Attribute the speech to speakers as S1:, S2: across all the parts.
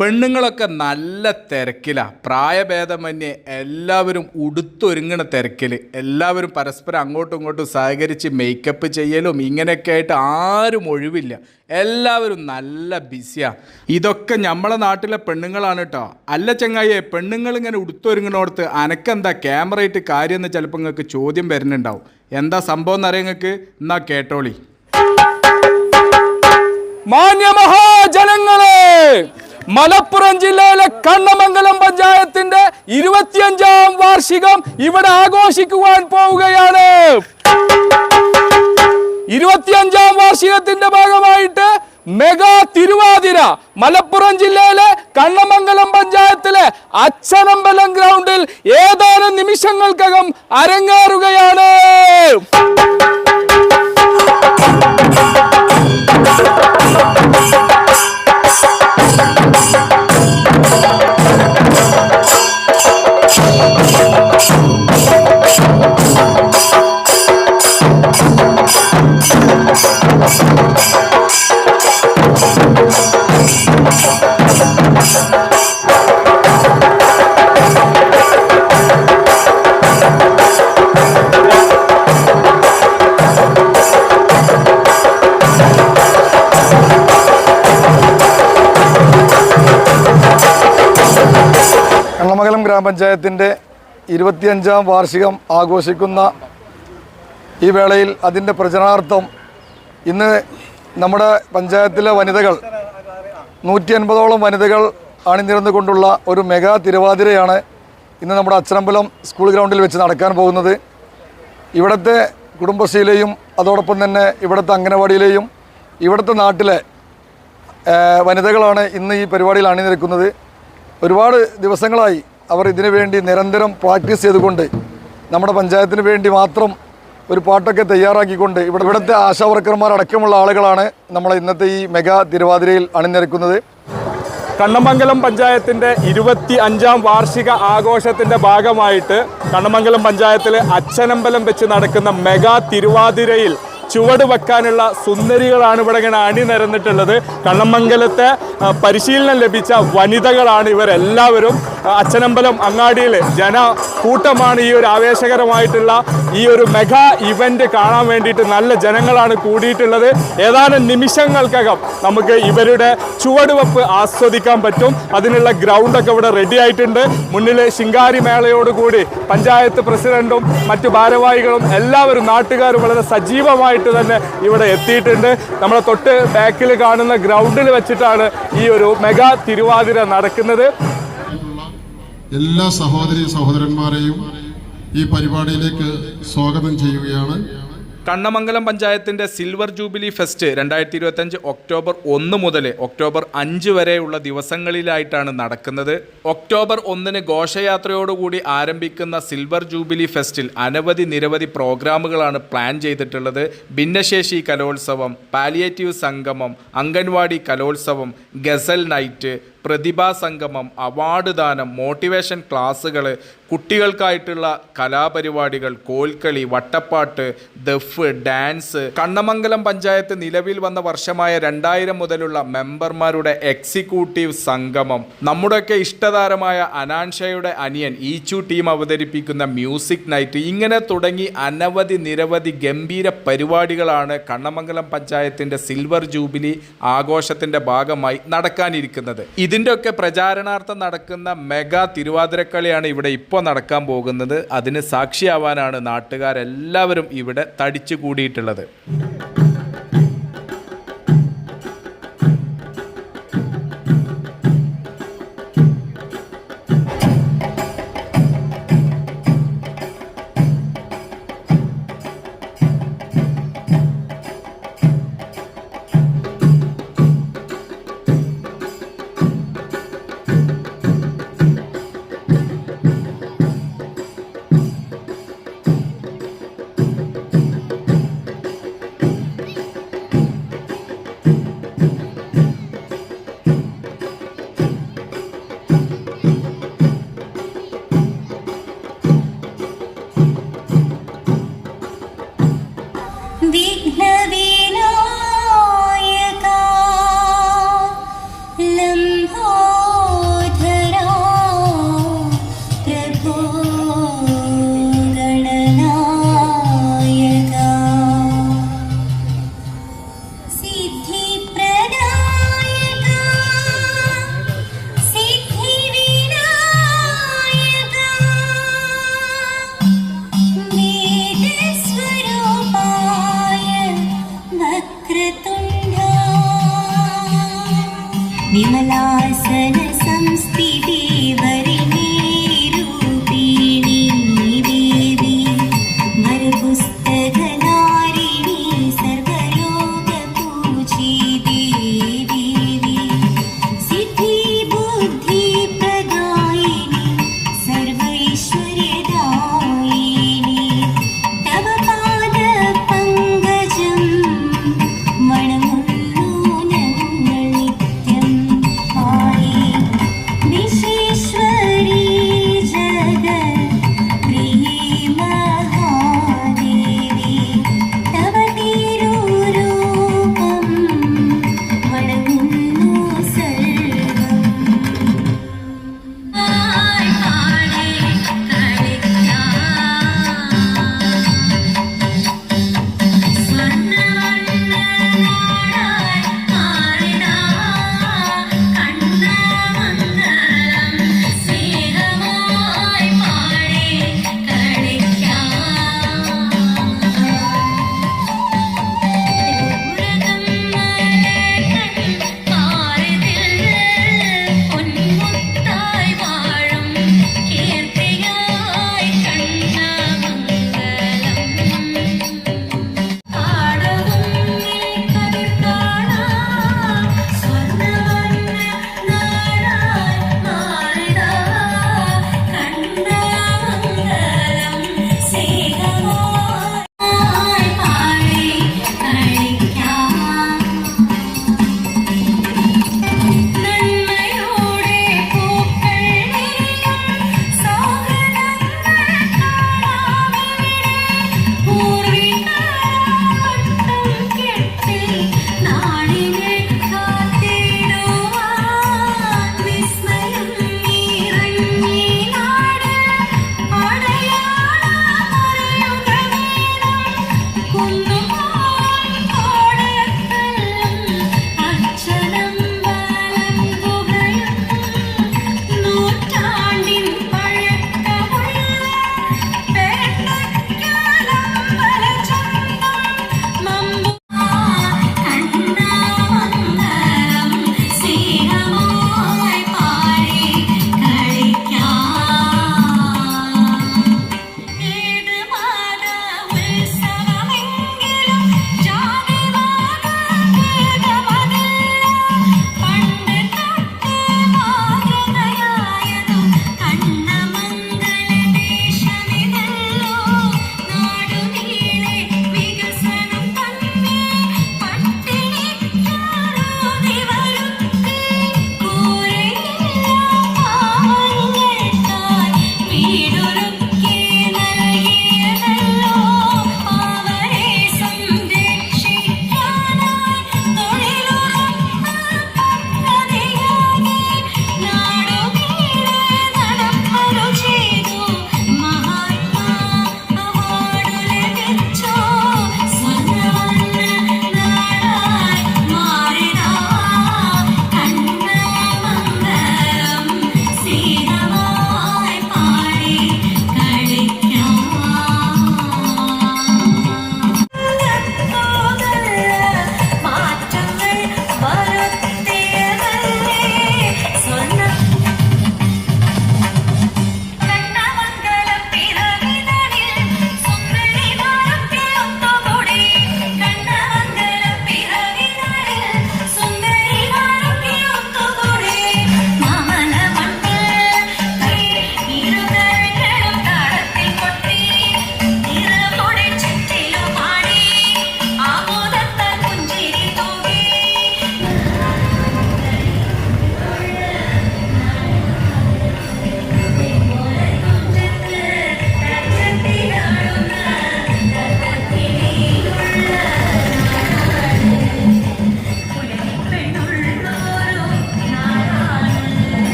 S1: പെണ്ണുങ്ങളൊക്കെ നല്ല തിരക്കിലാണ് പ്രായഭേദമന്യേ എല്ലാവരും ഉടുത്തൊരുങ്ങണ തിരക്കിൽ എല്ലാവരും പരസ്പരം അങ്ങോട്ടും ഇങ്ങോട്ടും സഹകരിച്ച് മേക്കപ്പ് ചെയ്യലും ഇങ്ങനെയൊക്കെ ആയിട്ട് ആരും ഒഴിവില്ല. എല്ലാവരും നല്ല ബിസിയാണ് ഇതൊക്കെ നമ്മളെ നാട്ടിലെ പെണ്ണുങ്ങളാണ് കേട്ടോ അല്ല ചങ്ങായിയെ പെണ്ണുങ്ങൾ ഇങ്ങനെ ഉടുത്തൊരുങ്ങണോടത്ത് അനക്കെന്താ ക്യാമറ ഇട്ട് കാര്യം എന്ന് ചിലപ്പോൾ നിങ്ങൾക്ക് ചോദ്യം വരുന്നുണ്ടാവും എന്താ സംഭവം എന്നറിയാം നിങ്ങൾക്ക് എന്നാ കേട്ടോളി. മാന്യമഹാജനങ്ങളെ! മലപ്പുറം ജില്ലയിലെ കണ്ണമംഗലം പഞ്ചായത്തിന്റെ ഇരുപത്തിയഞ്ചാം വാർഷികം ഇവിടെ ആഘോഷിക്കുവാൻ പോവുകയാണ്. ഇരുപത്തിയഞ്ചാം വാർഷികത്തിന്റെ ഭാഗമായിട്ട് മെഗാ തിരുവാതിര മലപ്പുറം ജില്ലയിലെ കണ്ണമംഗലം പഞ്ചായത്തിലെ അച്ഛനമ്പലം ഗ്രൗണ്ടിൽ ഏതാനും നിമിഷങ്ങൾക്കകം അരങ്ങേറുകയാണ്.
S2: ഗ്രാമപഞ്ചായത്തിന്റെ ഇരുപത്തിയഞ്ചാം വാർഷികം ആഘോഷിക്കുന്ന ഈ വേളയിൽ അതിന്റെ പ്രചരണാർത്ഥം ഇന്ന് നമ്മുടെ പഞ്ചായത്തിലെ വനിതകൾ നൂറ്റി അൻപതോളം വനിതകൾ അണിനിരന്നുകൊണ്ടുള്ള ഒരു മെഗാ തിരുവാതിരയാണ് ഇന്ന് നമ്മുടെ അച്ചനമ്പലം സ്കൂൾ ഗ്രൗണ്ടിൽ വെച്ച് നടക്കാൻ പോകുന്നത്. ഇവിടുത്തെ കുടുംബശ്രീയിലെയും അതോടൊപ്പം തന്നെ ഇവിടുത്തെ അംഗനവാടിയിലെയും ഇവിടുത്തെ നാട്ടിലെ വനിതകളാണ് ഇന്ന് ഈ പരിപാടിയിൽ അണിനിരക്കുന്നത്. ഒരുപാട് ദിവസങ്ങളായി അവർ ഇതിനു വേണ്ടി നിരന്തരം പ്രാക്ടീസ് ചെയ്തുകൊണ്ട് നമ്മുടെ പഞ്ചായത്തിന് വേണ്ടി മാത്രം ഒരു പാട്ടൊക്കെ തയ്യാറാക്കിക്കൊണ്ട് ഇവിടെ ഇവിടുത്തെ ആശാവർക്കർമാരടക്കമുള്ള ആളുകളാണ് നമ്മളെ ഇന്നത്തെ ഈ മെഗാ തിരുവാതിരയിൽ അണിനിരക്കുന്നത്.
S3: കണ്ണമംഗലം പഞ്ചായത്തിന്റെ ഇരുപത്തി അഞ്ചാം വാർഷിക ആഘോഷത്തിന്റെ ഭാഗമായിട്ട് കണ്ണമംഗലം പഞ്ചായത്തിലെ അച്ഛനമ്പലം വെച്ച് നടക്കുന്ന മെഗാ തിരുവാതിരയിൽ ചുവട് വെക്കാനുള്ള സുന്ദരികളാണ് ഇവിടെ ഇങ്ങനെ അണിനിരന്നിട്ടുള്ളത്. കണ്ണമംഗലത്തെ പരിശീലനം ലഭിച്ച വനിതകളാണ് ഇവരെല്ലാവരും. അച്ഛനമ്പലം അങ്ങാടിയിൽ ജന കൂട്ടമാണ് ഈ ഒരു ആവേശകരമായിട്ടുള്ള ഈ ഒരു മെഗാ ഇവന്റ് കാണാൻ വേണ്ടിയിട്ട് നല്ല ജനങ്ങളാണ് കൂടിയിട്ടുള്ളത്. ഏതാനും നിമിഷങ്ങൾക്കകം നമുക്ക് ഇവരുടെ ചുവടുവെപ്പ് ആസ്വദിക്കാൻ പറ്റും. അതിനുള്ള ഗ്രൗണ്ടൊക്കെ ഇവിടെ റെഡി ആയിട്ടുണ്ട്. മുന്നിൽ ശിങ്കാരി മേളയോടുകൂടി പഞ്ചായത്ത് പ്രസിഡന്റും മറ്റു ഭാരവാഹികളും എല്ലാവരും നാട്ടുകാരും വളരെ സജീവമായിട്ട് തന്നെ ഇവിടെ എത്തിയിട്ടുണ്ട്. നമ്മളെ തൊട്ട് ബാക്കിൽ കാണുന്ന ഗ്രൗണ്ടിൽ വെച്ചിട്ടാണ് ഈ ഒരു മെഗാ തിരുവാതിര നടക്കുന്നത്.
S4: എല്ലാ സഹോദരി സഹോദരന്മാരെയും ഈ പരിപാടിയിലേക്ക് സ്വാഗതം ചെയ്യുകയാണ്.
S1: കണ്ണമംഗലം പഞ്ചായത്തിന്റെ സിൽവർ ജൂബിലി ഫെസ്റ്റ് രണ്ടായിരത്തി ഇരുപത്തഞ്ച് ഒക്ടോബർ ഒന്ന് മുതൽ ഒക്ടോബർ അഞ്ച് വരെയുള്ള ദിവസങ്ങളിലായിട്ടാണ് നടക്കുന്നത്. ഒക്ടോബർ ഒന്നിന് ഘോഷയാത്രയോടുകൂടി ആരംഭിക്കുന്ന സിൽവർ ജൂബിലി ഫെസ്റ്റിൽ അനവധി നിരവധി പ്രോഗ്രാമുകളാണ് പ്ലാൻ ചെയ്തിട്ടുള്ളത്. ഭിന്നശേഷി കലോത്സവം പാലിയേറ്റീവ് സംഗമം അംഗൻവാടി കലോത്സവം ഗസൽ നൈറ്റ് പ്രതിഭാ സംഗമം അവാർഡ് ദാനം മോട്ടിവേഷൻ ക്ലാസ്സുകൾ കുട്ടികൾക്കായിട്ടുള്ള കലാപരിപാടികൾ കോൽക്കളി വട്ടപ്പാട്ട് ദഫ് ഡാൻസ്. കണ്ണമംഗലം പഞ്ചായത്ത് നിലവിൽ വന്ന വർഷമായ രണ്ടായിരം മുതലുള്ള മെമ്പർമാരുടെ എക്സിക്യൂട്ടീവ് സംഗമം. നമ്മുടെയൊക്കെ ഇഷ്ടതാരമായ അനാൻഷയുടെ അനിയൻ ഈച്ചു ടീം അവതരിപ്പിക്കുന്ന മ്യൂസിക് നൈറ്റ്. ഇങ്ങനെ തുടങ്ങി അനവധി നിരവധി ഗംഭീര പരിപാടികളാണ് കണ്ണമംഗലം പഞ്ചായത്തിന്റെ സിൽവർ ജൂബിലി ആഘോഷത്തിന്റെ ഭാഗമായി നടക്കാനിരിക്കുന്നത്. ഇതിന്റെ ഒക്കെ പ്രചാരണാർത്ഥം നടക്കുന്ന മെഗാ തിരുവാതിരക്കളിയാണ് ഇവിടെ ഇപ്പോൾ നടക്കാൻ പോകുന്നത്. അതിന് സാക്ഷിയാവാനാണ് നാട്ടുകാരെല്ലാവരും ഇവിടെ തടിച്ചു കൂടിയിട്ടുള്ളത്
S5: Música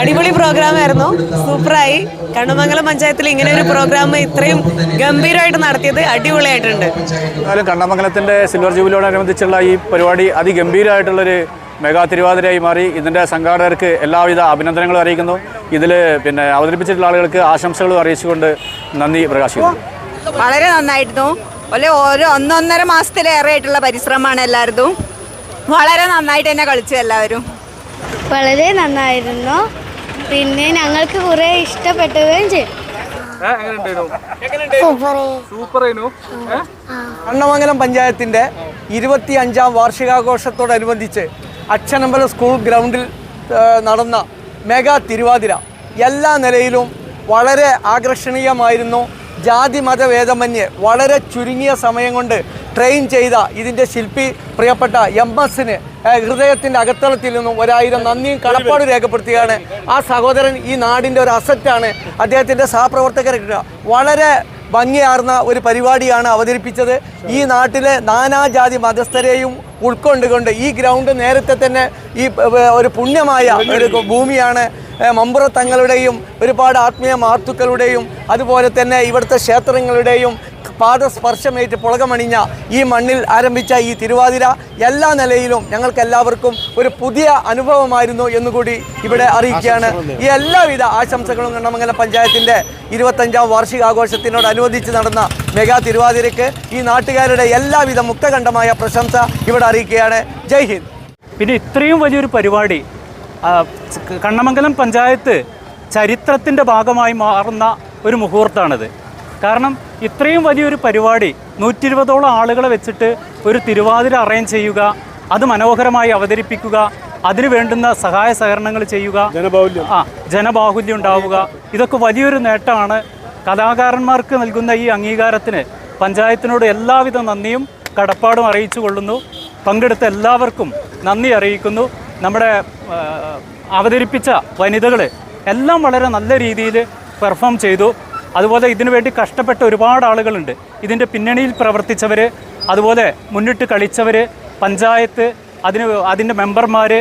S6: അടിപൊളി പ്രോഗ്രാം ആയിരുന്നു. സൂപ്പറായി. കണ്ണമംഗലം പഞ്ചായത്തിൽ ഇങ്ങനെ ഒരു പ്രോഗ്രാം ഇത്രയും ഗംഭീരമായിട്ട് നടത്തിയത് അടിപൊളിയായിട്ടുണ്ട്.
S7: എന്നാലും കണ്ണമംഗലത്തിന്റെ സിൽവർ ജൂബിലിയോടനുബന്ധിച്ചുള്ള ഈ പരിപാടി അതിഗംഭീരമായിട്ടുള്ളൊരു മെഗാ തിരുവാതിരയായി മാറി. ഇതിന്റെ സംഘാടകർക്ക് എല്ലാവിധ അഭിനന്ദനങ്ങളും അറിയിക്കുന്നു. ഇതിൽ പിന്നെ അവതരിപ്പിച്ചിട്ടുള്ള ആളുകൾക്ക് ആശംസകളും അറിയിച്ചുകൊണ്ട് നന്ദി പ്രകാശിക്കുന്നു.
S8: വളരെ നന്നായിരുന്നു. ഒരു ഓരോ ഒന്നൊന്നര മാസത്തിലേറെ ആയിട്ടുള്ള പരിശ്രമമാണ് എല്ലാവരും വളരെ നന്നായിട്ട് തന്നെ കളിച്ചു എല്ലാവരും.
S9: വളരെ നന്നായിരുന്നു. പിന്നെ ഞങ്ങൾക്ക് കുറെ ഇഷ്ടപ്പെട്ടുകയും ചെയ്തു.
S10: കണ്ണമംഗലം പഞ്ചായത്തിന്റെ ഇരുപത്തി അഞ്ചാം വാർഷികാഘോഷത്തോടനുബന്ധിച്ച് അച്ഛനമ്പല സ്കൂൾ ഗ്രൗണ്ടിൽ നടന്ന മെഗാ തിരുവാതിര എല്ലാ നിലയിലും വളരെ ആകർഷണീയമായിരുന്നു. ജാതി മത മതഭേദമന്യേ വളരെ ചുരുങ്ങിയ സമയം കൊണ്ട് ട്രെയിൻ ചെയ്ത ഇതിന്റെ ശില്പി പ്രിയപ്പെട്ട എം എസിന് ഹൃദയത്തിന്റെ അകത്തളത്തിൽ നിന്നും ഒരായിരം നന്ദിയും കടപ്പാട് രേഖപ്പെടുത്തുകയാണ്. ആ സഹോദരൻ ഈ നാടിന്റെ ഒരു അസറ്റാണ് അദ്ദേഹത്തിന്റെ സഹപ്രവർത്തകരൊക്കെ വളരെ ഭംഗിയാർന്ന ഒരു പരിപാടിയാണ് അവതരിപ്പിച്ചത്. ഈ നാട്ടിലെ നാനാജാതി മതസ്ഥരെയും ഉൾക്കൊണ്ടുകൊണ്ട് ഈ ഗ്രൗണ്ട് നേരത്തെ തന്നെ ഈ ഒരു പുണ്യമായ ഒരു ഭൂമിയാണ്. മമ്പുറ തങ്ങളുടെയും ഒരുപാട് ആത്മീയ മഹത്തുക്കളുടെയും അതുപോലെ തന്നെ ഇവിടുത്തെ ക്ഷേത്രങ്ങളുടെയും പാദസ്പർശമേറ്റ് പുളകമണിഞ്ഞ ഈ മണ്ണിൽ ആരംഭിച്ച ഈ തിരുവാതിര എല്ലാ നിലയിലും ഞങ്ങൾക്ക് എല്ലാവർക്കും ഒരു പുതിയ അനുഭവമായിരുന്നു എന്നുകൂടി ഇവിടെ അറിയിക്കുകയാണ്. ഈ എല്ലാവിധ ആശംസകളും കണ്ണമംഗലം പഞ്ചായത്തിന്റെ ഇരുപത്തഞ്ചാം വാർഷികാഘോഷത്തിനോടനുബന്ധിച്ച് നടന്ന മെഗാ തിരുവാതിരയ്ക്ക് ഈ നാട്ടുകാരുടെ എല്ലാവിധ മുക്തകണ്ഠമായ പ്രശംസ ഇവിടെ അറിയിക്കുകയാണ്. ജയ് ഹിന്ദ്.
S11: പിന്നെ ഇത്രയും വലിയൊരു പരിപാടി കണ്ണമംഗലം പഞ്ചായത്ത് ചരിത്രത്തിന്റെ ഭാഗമായി മാറുന്ന ഒരു മുഹൂർത്തമാണിത് കാരണം ഇത്രയും വലിയൊരു പരിപാടി നൂറ്റി ഇരുപതോളം ആളുകളെ വെച്ചിട്ട് ഒരു തിരുവാതിര അറേഞ്ച് ചെയ്യുക അത് മനോഹരമായി അവതരിപ്പിക്കുക അതിന് വേണ്ടുന്ന സഹായ സഹകരണങ്ങൾ ചെയ്യുക ജനബാഹുല്യം. ആ ജനബാഹുല്യം ഉണ്ടാവുക. ഇതൊക്കെ വലിയൊരു നേട്ടമാണ്. കലാകാരന്മാർക്ക് നൽകുന്ന ഈ അംഗീകാരത്തിന് പഞ്ചായത്തിനോട് എല്ലാവിധ നന്ദിയും കടപ്പാടും അറിയിച്ചു കൊള്ളുന്നു. പങ്കെടുത്ത എല്ലാവർക്കും നന്ദി അറിയിക്കുന്നു. നമ്മുടെ അവതരിപ്പിച്ച വനിതകൾ എല്ലാം വളരെ നല്ല രീതിയിൽ പെർഫോം ചെയ്തു. അതുപോലെ ഇതിനു വേണ്ടി കഷ്ടപ്പെട്ട ഒരുപാട് ആളുകളുണ്ട്. ഇതിന്റെ പിന്നണിയിൽ പ്രവർത്തിച്ചവർ അതുപോലെ മുന്നിട്ട് കളിച്ചവർ പഞ്ചായത്ത് അതിന് അതിന്റെ മെമ്പർമാർ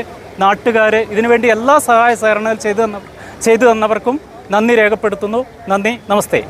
S11: നാട്ടുകാർ ഇതിനുവേണ്ടി എല്ലാ സഹായ സഹകരണങ്ങൾ ചെയ്തു തന്ന ചെയ്തു തന്നവർക്കും നന്ദി രേഖപ്പെടുത്തുന്നു. നന്ദി. നമസ്തേ.